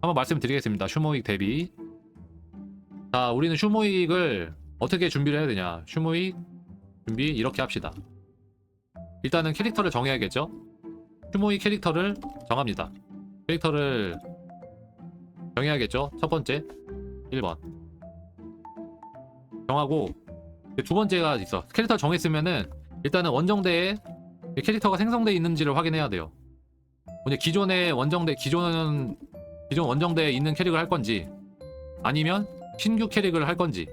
한번 말씀드리겠습니다. 슈모익 대비. 자, 우리는 슈모익을 어떻게 준비를 해야 되냐? 슈모익 준비 이렇게 합시다. 일단은 캐릭터를 정해야겠죠? 슈모익 캐릭터를 정합니다. 캐릭터를 정해야겠죠? 첫 번째 1번 정하고 두 번째가 있어. 캐릭터 정했으면은 일단은 원정대에 캐릭터가 생성돼 있는지를 확인해야 돼요. 근데 기존의 원정대 기존은 기존 원정대에 있는 캐릭을 할 건지 아니면 신규 캐릭을 할 건지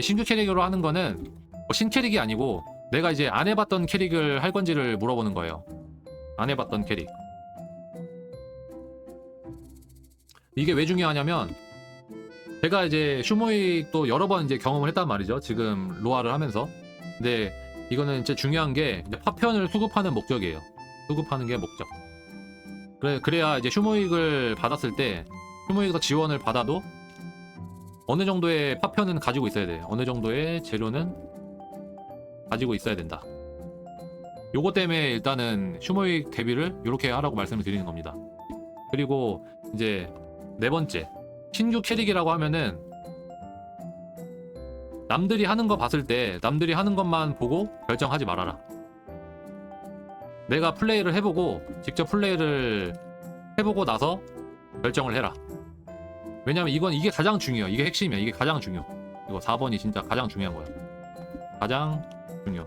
신규 캐릭으로 하는 거는 뭐 신 캐릭이 아니고 내가 이제 안 해봤던 캐릭을 할 건지를 물어보는 거예요. 안 해봤던 캐릭. 이게 왜 중요하냐면 제가 이제 슈모익도 여러 번 이제 경험을 했단 말이죠. 지금 로아를 하면서. 근데 이거는 진짜 중요한 게 이제 파편을 수급하는 목적이에요. 수급하는 게 목적. 그래 그래야 이제 슈모익을 받았을 때 슈모익에서 지원을 받아도 어느 정도의 파편은 가지고 있어야 돼요. 어느 정도의 재료는 가지고 있어야 된다. 요거 때문에 일단은 슈모익 대비를 이렇게 하라고 말씀을 드리는 겁니다. 그리고 이제 네 번째 신규 캐릭이라고 하면은 남들이 하는 거 봤을 때 남들이 하는 것만 보고 결정하지 말아라. 내가 플레이를 해보고 직접 플레이를 해보고 나서 결정을 해라. 왜냐면 이건 이게 가장 중요해. 이게 핵심이야. 이게 가장 중요. 이거 4번이 진짜 가장 중요한 거야. 가장 중요.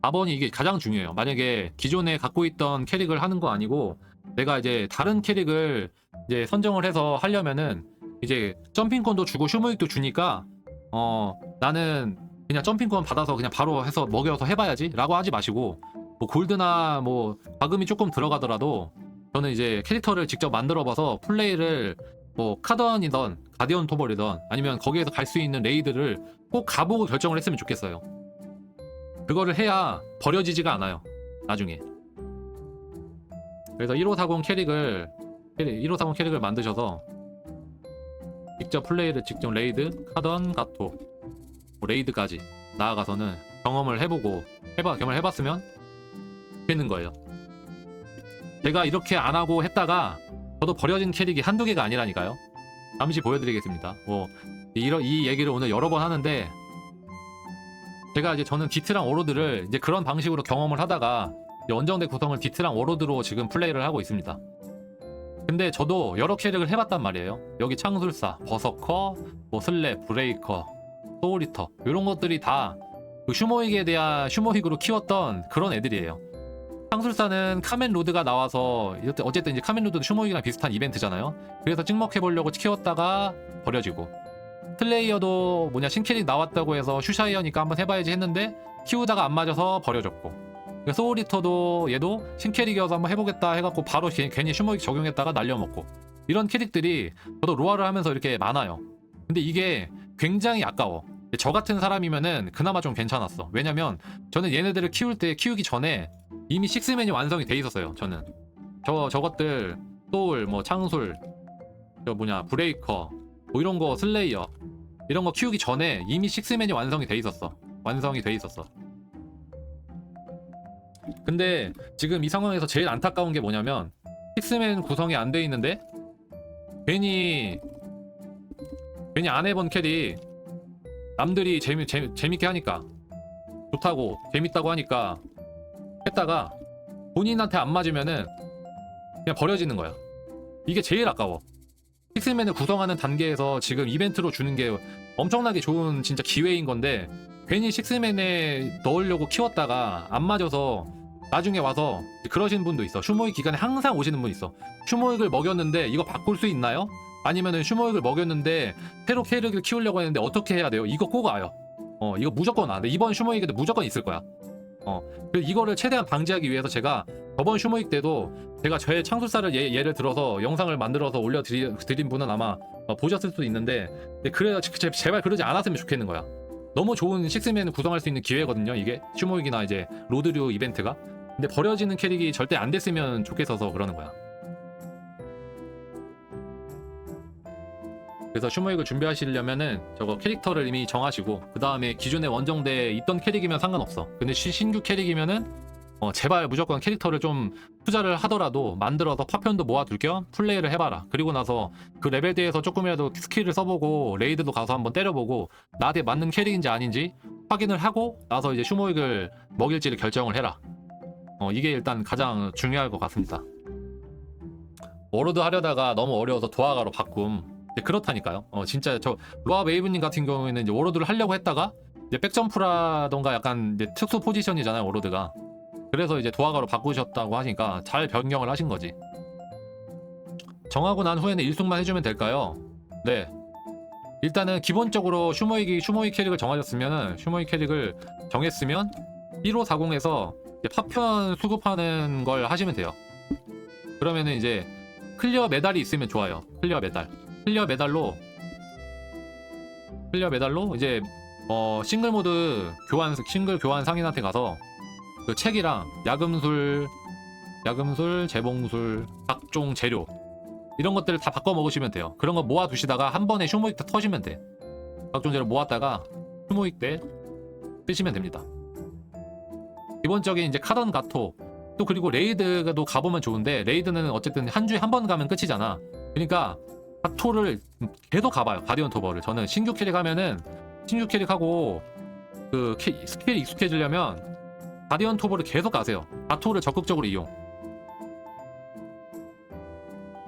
4번이 이게 가장 중요해요. 만약에 기존에 갖고 있던 캐릭을 하는 거 아니고 내가 이제 다른 캐릭을 이제 선정을 해서 하려면은 이제 점핑권도 주고 슈모익도 주니까 어 나는 그냥 점핑권 받아서 그냥 바로 해서 먹여서 해봐야지 라고 하지 마시고 뭐 골드나 뭐 과금이 조금 들어가더라도 저는 이제 캐릭터를 직접 만들어 봐서 플레이를 뭐 카던이던 가디언 토벌이던 아니면 거기에서 갈 수 있는 레이드를 꼭 가보고 결정을 했으면 좋겠어요. 그거를 해야 버려지지가 않아요 나중에. 그래서 1540 캐릭을 1540 캐릭을 만드셔서 직접 플레이를 직접 레이드 카던 가토 뭐 레이드까지 나아가서는 경험을 해보고 해봐 경험을 해봤으면 되는 거예요. 제가 이렇게 안 하고 했다가 저도 버려진 캐릭이 한두 개가 아니라니까요. 잠시 보여드리겠습니다. 뭐 이런 이 얘기를 오늘 여러 번 하는데 제가 이제 저는 디트랑 워로드를 이제 그런 방식으로 경험을 하다가 원정대 구성을 디트랑 워로드로 지금 플레이를 하고 있습니다. 근데 저도 여러 캐릭을 해봤단 말이에요. 여기 창술사, 버서커, 뭐 슬랩, 브레이커, 소울리터 이런 것들이 다 그 슈모익에 대한 슈모익으로 키웠던 그런 애들이에요. 창술사는 카멘 로드가 나와서 어쨌든 이제 카멘 로드도 슈모익이랑 비슷한 이벤트잖아요. 그래서 찍먹해 보려고 키웠다가 버려지고 플레이어도 뭐냐 신캐릭 나왔다고 해서 슈샤이어니까 한번 해봐야지 했는데 키우다가 안 맞아서 버려졌고 그러니까 소울리터도 얘도 신캐릭이어서 한번 해보겠다 해갖고 바로 괜- 괜히 슈모익 적용했다가 날려먹고 이런 캐릭들이 저도 로아를 하면서 이렇게 많아요. 근데 이게 굉장히 아까워. 저 같은 사람이면은 그나마 좀 괜찮았어. 왜냐면 저는 얘네들을 키울 때 키우기 전에 이미 식스맨이 완성이 돼 있었어요. 저는 저 저것들 소울 뭐 창술 저 뭐냐 브레이커 뭐 이런 거 슬레이어 이런 거 키우기 전에 이미 식스맨이 완성이 돼 있었어. 완성이 돼 있었어. 근데 지금 이 상황에서 제일 안타까운 게 뭐냐면 식스맨 구성이 안 돼 있는데 괜히 괜히 안 해본 캐릭 남들이 재미, 재미, 재밌게 하니까. 좋다고 재밌다고 하니까. 했다가 본인한테 안 맞으면은 그냥 버려지는 거야. 이게 제일 아까워. 픽스맨을 구성하는 단계에서 지금 이벤트로 주는 게 엄청나게 좋은 진짜 기회인 건데 괜히 식스맨에 넣으려고 키웠다가 안 맞아서 나중에 와서 그러신 분도 있어. 슈모익 기간에 항상 오시는 분 있어. 슈모익을 먹였는데 이거 바꿀 수 있나요? 아니면은 슈모익을 먹였는데 새로 캐릭을 키우려고 했는데 어떻게 해야 돼요? 이거 꼭 와요. 어, 이거 무조건 와. 근데 이번 슈모익에도 무조건 있을 거야. 어, 그래서 이거를 최대한 방지하기 위해서 제가 저번 슈모익 때도 제가 저의 창술사를 예, 예를 들어서 영상을 만들어서 올려드린 분은 아마 어, 보셨을 수도 있는데 근데 그래 제- 제발 그러지 않았으면 좋겠는 거야. 너무 좋은 식스맨 구성할 수 있는 기회거든요. 이게 슈모익이나 이제 로드류 이벤트가. 근데 버려지는 캐릭이 절대 안 됐으면 좋겠어서 그러는 거야. 그래서 슈모익을 준비하시려면은 저거 캐릭터를 이미 정하시고 그 다음에 기존의 원정대에 있던 캐릭이면 상관없어. 근데 시- 신규 캐릭이면은 어, 제발 무조건 캐릭터를 좀 투자를 하더라도 만들어서 파편도 모아둘 겸 플레이를 해봐라. 그리고 나서 그 레벨 대에서 조금이라도 스킬을 써보고 레이드도 가서 한번 때려보고 나한테 맞는 캐릭인지 아닌지 확인을 하고 나서 이제 슈모익을 먹일지를 결정을 해라. 어, 이게 일단 가장 중요할 것 같습니다. 워로드 하려다가 너무 어려워서 도화가로 바꿈. 이제 그렇다니까요. 어, 진짜 저 로아 웨이브님 같은 경우에는 이제 워로드를 하려고 했다가 이제 백점프라던가 약간 이제 특수 포지션이잖아요, 워로드가. 그래서 이제 도화가로 바꾸셨다고 하니까 잘 변경을 하신 거지. 정하고 난 후에는 일숙만 해주면 될까요? 네. 일단은 기본적으로 슈모이기 슈모이 캐릭을 정하셨으면은 슈모이 캐릭을 정했으면 1540에서 파편 수급하는 걸 하시면 돼요. 그러면은 이제 클리어 메달이 있으면 좋아요. 클리어 메달. 클리어 메달로 클리어 메달로 이제 어 싱글 모드 교환 싱글 교환 상인한테 가서 그 책이랑 야금술 야금술 재봉술 각종 재료 이런 것들을 다 바꿔 먹으시면 돼요. 그런 거 모아 두시다가 한 번에 슈모익 때 터시면 돼. 각종 재료 모았다가 슈모익 때 쓰시면 됩니다. 기본적인 이제 카던 가토 또 그리고 레이드도 가보면 좋은데 레이드는 어쨌든 한 주에 한 번 가면 끝이잖아. 그러니까 가토를 계속 가봐요. 가디언 토버를 저는 신규 캐릭 하면은 신규 캐릭 하고 그 캐- 스킬 익숙해지려면 가디언 토버를 계속 가세요. 가토를 적극적으로 이용.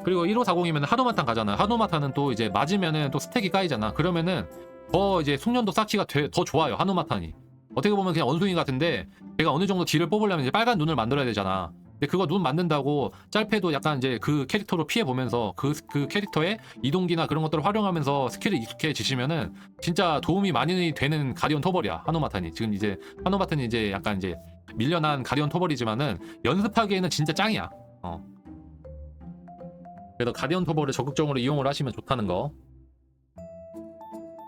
그리고 1540이면 하노마탄 가잖아. 하노마탄은 또 이제 맞으면은 또 스택이 까이잖아. 그러면은 더 이제 숙련도 쌓기가 돼- 더 좋아요. 하노마탄이. 어떻게 보면 그냥 원숭이 같은데 내가 어느 정도 딜을 뽑으려면 이제 빨간 눈을 만들어야 되잖아. 근데 그거 눈 만든다고 짤패도 약간 이제 그 캐릭터로 피해 보면서 그, 그 캐릭터의 이동기나 그런 것들을 활용하면서 스킬을 익숙해지시면은 진짜 도움이 많이 되는 가디언 토벌이야. 하노마탄이. 지금 이제 하노마탄이 이제 약간 이제 밀려난 가디언 토벌이지만은 연습하기에는 진짜 짱이야. 어. 그래서 가디언 토벌을 적극적으로 이용을 하시면 좋다는 거.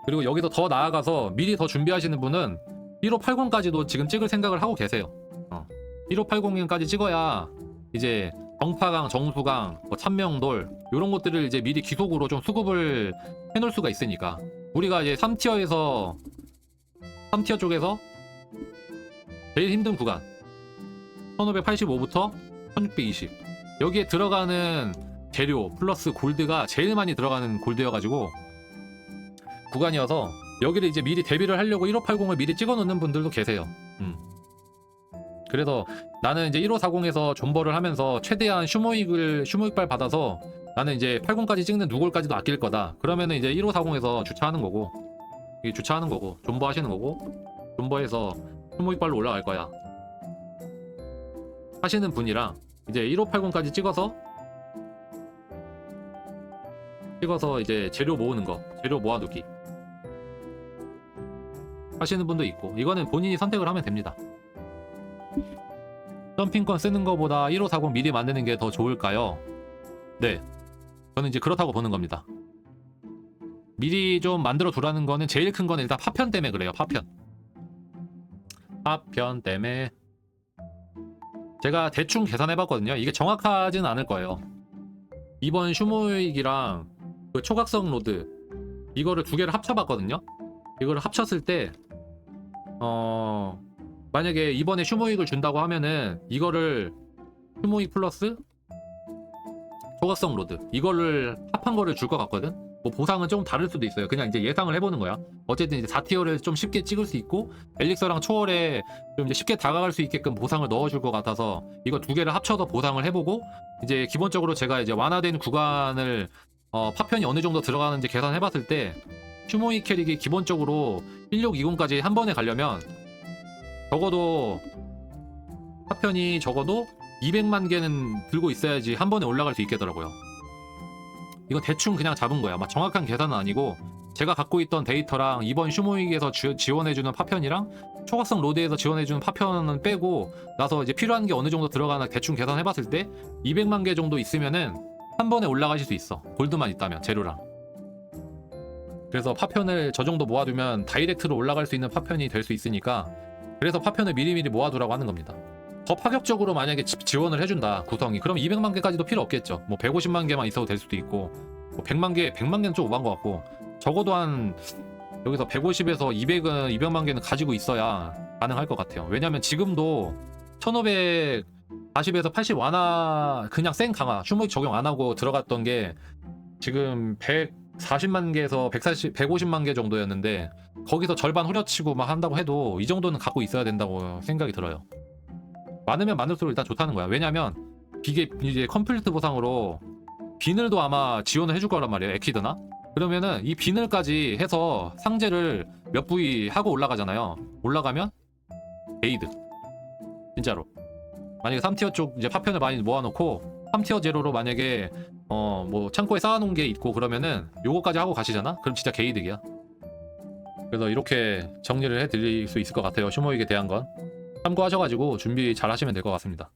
그리고 여기서 더 나아가서 미리 더 준비하시는 분은 1580까지도 지금 찍을 생각을 하고 계세요. 어. 1580까지 찍어야 이제 정파강, 정수강, 뭐 천명돌 이런 것들을 이제 미리 기속으로 좀 수급을 해놓을 수가 있으니까 우리가 이제 3티어에서 3티어 쪽에서 제일 힘든 구간 1585부터 1620 여기에 들어가는 재료 플러스 골드가 제일 많이 들어가는 골드여가지고 구간이어서 여기를 이제 미리 데뷔를 하려고 1580을 미리 찍어 놓는 분들도 계세요. 음. 그래서 나는 이제 1540에서 존버를 하면서 최대한 슈모익을 슈모익발 받아서 나는 이제 80까지 찍는 누골까지도 아낄 거다. 그러면은 이제 1540에서 주차하는 거고 주차하는 거고 존버 하시는 거고 존버해서 슈모익발로 올라갈 거야. 하시는 분이랑 이제 1580까지 찍어서 찍어서 이제 재료 모으는 거, 재료 모아두기 하시는 분도 있고 이거는 본인이 선택을 하면 됩니다. 점핑권 쓰는 거보다 1540 미리 만드는 게 더 좋을까요? 네, 저는 이제 그렇다고 보는 겁니다. 미리 좀 만들어 두라는 거는 제일 큰 거는 일단 파편 때문에 그래요. 파편. 파편 때문에 제가 대충 계산해 봤거든요. 이게 정확하진 않을 거예요. 이번 슈모익이랑 그 초각성 로드 이거를 두 개를 합쳐 봤거든요. 이걸 합쳤을 때 어, 만약에 이번에 슈모익을 준다고 하면은 이거를 슈모익 플러스 초각성 로드 이거를 합한 거를 줄 것 같거든. 뭐 보상은 좀 다를 수도 있어요. 그냥 이제 예상을 해보는 거야. 어쨌든 이제 4티어를 좀 쉽게 찍을 수 있고 엘릭서랑 초월에 좀 이제 쉽게 다가갈 수 있게끔 보상을 넣어줄 것 같아서 이거 두 개를 합쳐서 보상을 해보고 이제 기본적으로 제가 이제 완화된 구간을 어, 파편이 어느 정도 들어가는지 계산해봤을 때 슈모이 캐릭이 기본적으로 1620까지 한 번에 가려면 적어도 파편이 적어도 200만 개는 들고 있어야지 한 번에 올라갈 수 있겠더라고요. 이거 대충 그냥 잡은 거야. 막 정확한 계산은 아니고 제가 갖고 있던 데이터랑 이번 슈모익에서 지- 지원해주는 파편이랑 초각성 로드에서 지원해주는 파편은 빼고 나서 이제 필요한 게 어느 정도 들어가나 대충 계산해봤을 때 200만 개 정도 있으면은 한 번에 올라가실 수 있어. 골드만 있다면 재료랑. 그래서 파편을 저 정도 모아두면 다이렉트로 올라갈 수 있는 파편이 될 수 있으니까 그래서 파편을 미리미리 모아두라고 하는 겁니다. 더 파격적으로 만약에 지- 지원을 해준다 구성이 그럼 200만 개까지도 필요 없겠죠. 뭐 150만 개만 있어도 될 수도 있고 뭐 100만 개 100만 개는 좀 오반 것 같고 적어도 한 여기서 150에서 200은 200만 개는 가지고 있어야 가능할 것 같아요. 왜냐면 지금도 1540에서 80 완화 그냥 생 강화 슈머익 적용 안 하고 들어갔던 게 지금 140만 개에서 140, 150만 개 정도였는데 거기서 절반 후려치고 막 한다고 해도 이 정도는 갖고 있어야 된다고 생각이 들어요. 많으면 많을수록 일단 좋다는 거야. 왜냐면 이게 이제 컴플리트 보상으로 비늘도 아마 지원을 해줄 거란 말이에요. 에키드나. 그러면은 이 비늘까지 해서 상제를 몇 부위 하고 올라가잖아요. 올라가면 베이드. 진짜로. 만약에 3티어 쪽 이제 파편을 많이 모아놓고 3티어 제로로 만약에 어 뭐 창고에 쌓아놓은 게 있고 그러면은 요거까지 하고 가시잖아? 그럼 진짜 게이득이야. 그래서 이렇게 정리를 해드릴 수 있을 것 같아요. 슈모익에 대한 건 참고하셔가지고 준비 잘 하시면 될 것 같습니다.